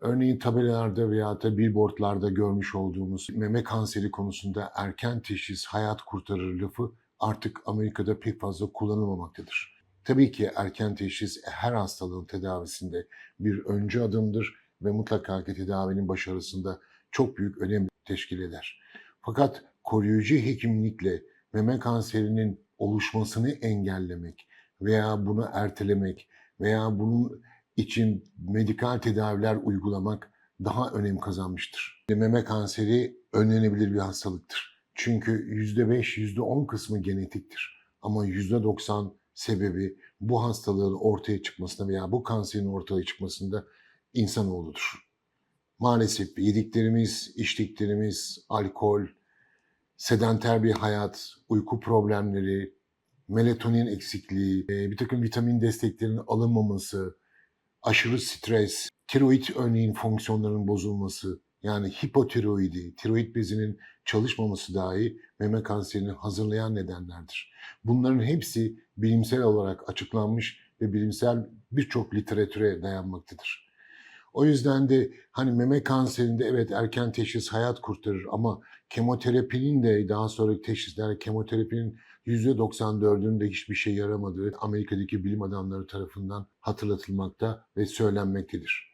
Örneğin tabelalarda veya da billboardlarda görmüş olduğumuz meme kanseri konusunda erken teşhis hayat kurtarır lafı artık Amerika'da pek fazla kullanılmamaktadır. Tabii ki erken teşhis her hastalığın tedavisinde bir öncü adımdır ve mutlaka ki tedavinin başarısında çok büyük önem teşkil eder. Fakat koruyucu hekimlikle meme kanserinin oluşmasını engellemek veya bunu ertelemek veya bunun için medikal tedaviler uygulamak daha önem kazanmıştır. Meme kanseri önlenebilir bir hastalıktır. Çünkü %5, %10 kısmı genetiktir. Ama %90 sebebi bu hastalığın ortaya çıkmasında veya bu kanserin ortaya çıkmasında insanoğludur. Maalesef yediklerimiz, içtiklerimiz, alkol, sedanter bir hayat, uyku problemleri, melatonin eksikliği, e, bir takım vitamin desteklerinin alınmaması, aşırı stres, tiroid örneğin fonksiyonlarının bozulması, yani hipotiroidi, tiroid bezinin çalışmaması dahi meme kanserini hazırlayan nedenlerdir. Bunların hepsi bilimsel olarak açıklanmış ve bilimsel birçok literatüre dayanmaktadır. O yüzden de hani meme kanserinde evet erken teşhis hayat kurtarır ama kemoterapinin de daha sonraki teşhisler kemoterapinin %94'ünde hiçbir şey yaramadığı Amerika'daki bilim adamları tarafından hatırlatılmakta ve söylenmektedir.